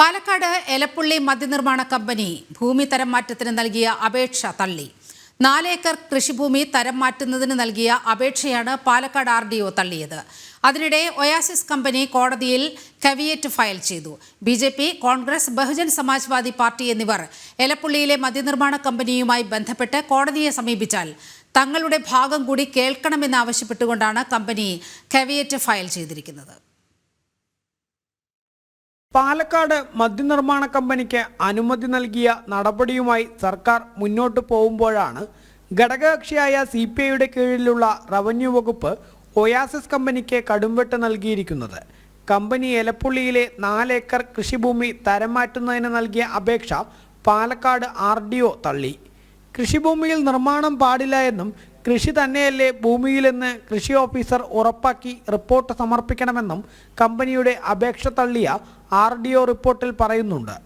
Palakkad Elappully മദ്യനിർമ്മാണ company ഭൂമി തരം മാറ്റത്തിന് നൽകിയ അപേക്ഷ തള്ളി. നാലേക്കർ കൃഷിഭൂമി തരം മാറ്റുന്നതിന് നൽകിയ അപേക്ഷയാണ് പാലക്കാട് ആർ ഡി ഒ തള്ളിയത്. അതിനിടെ ഒയാസിസ് കമ്പനി കോടതിയിൽ കവിയേറ്റ് ഫയൽ ചെയ്തു. B J P Congress Bahujan Samajwadi party എന്നിവർ എലപ്പുള്ളിയിലെ മദ്യനിർമ്മാണ കമ്പനിയുമായി ബന്ധപ്പെട്ട് കോടതിയെ സമീപിച്ചാൽ തങ്ങളുടെ ഭാഗം കൂടി കേൾക്കണമെന്നാവശ്യപ്പെട്ടുകൊണ്ടാണ് കമ്പനി കവിയേറ്റ് ഫയൽ ചെയ്തിരിക്കുന്നത്. പാലക്കാട് മദ്യനിർമ്മാണ കമ്പനിക്ക് അനുമതി നൽകിയ നടപടിയുമായി സർക്കാർ മുന്നോട്ട് പോകുമ്പോഴാണ് ഘടകകക്ഷിയായ സി പി ഐയുടെ കീഴിലുള്ള റവന്യൂ വകുപ്പ് ഒയാസിസ് കമ്പനിക്ക് കടുംവെട്ട് നൽകിയിരിക്കുന്നത്. കമ്പനി എലപ്പുള്ളിയിലെ നാലേക്കർ കൃഷിഭൂമി തരം മാറ്റുന്നതിന് നൽകിയ അപേക്ഷ പാലക്കാട് ആർ തള്ളി. കൃഷിഭൂമിയിൽ നിർമ്മാണം പാടില്ല എന്നും കൃഷി തന്നെയല്ലേ ഭൂമിയിലെന്ന് കൃഷി ഓഫീസർ ഉറപ്പാക്കി റിപ്പോർട്ട് സമർപ്പിക്കണമെന്നും കമ്പനിയുടെ അപേക്ഷ തള്ളിയ ആർ ഡി ഒ റിപ്പോർട്ടിൽ പറയുന്നുണ്ട്.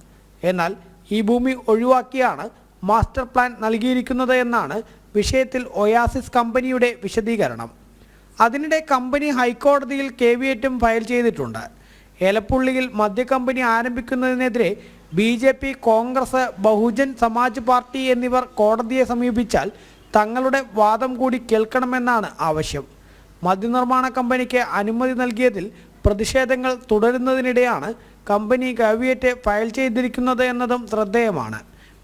എന്നാൽ ഈ ഭൂമി ഒഴിവാക്കിയാണ് മാസ്റ്റർ പ്ലാൻ നൽകിയിരിക്കുന്നത് എന്നാണ് വിഷയത്തിൽ ഒയാസിസ് കമ്പനിയുടെ വിശദീകരണം. അതിനിടെ കമ്പനി ഹൈക്കോടതിയിൽ കേവിയേറ്റും ഫയൽ ചെയ്തിട്ടുണ്ട്. ഏലപ്പുള്ളിയിൽ മദ്യക്കമ്പനി ആരംഭിക്കുന്നതിനെതിരെ B J P Congress Bahujan Samaj party എന്നിവർ കോടതിയെ സമീപിച്ചാൽ തങ്ങളുടെ വാദം കൂടി കേൾക്കണമെന്നാണ് ആവശ്യം. മദ്യനിർമ്മാണ കമ്പനിക്ക് അനുമതി നൽകിയതിൽ പ്രതിഷേധങ്ങൾ തുടരുന്നതിനിടെയാണ് കമ്പനി കവിയേറ്റ് ഫയൽ ചെയ്തിരിക്കുന്നത് എന്നതും ശ്രദ്ധേയമാണ്.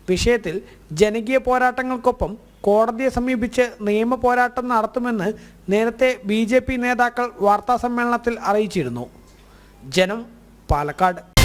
വിഷയത്തിൽ ജനകീയ പോരാട്ടങ്ങൾക്കൊപ്പം കോടതിയെ സമീപിച്ച് നിയമ പോരാട്ടം നടത്തുമെന്ന് നേരത്തെ ബി നേതാക്കൾ വാർത്താസമ്മേളനത്തിൽ അറിയിച്ചിരുന്നു. ജനം പാലക്കാട്.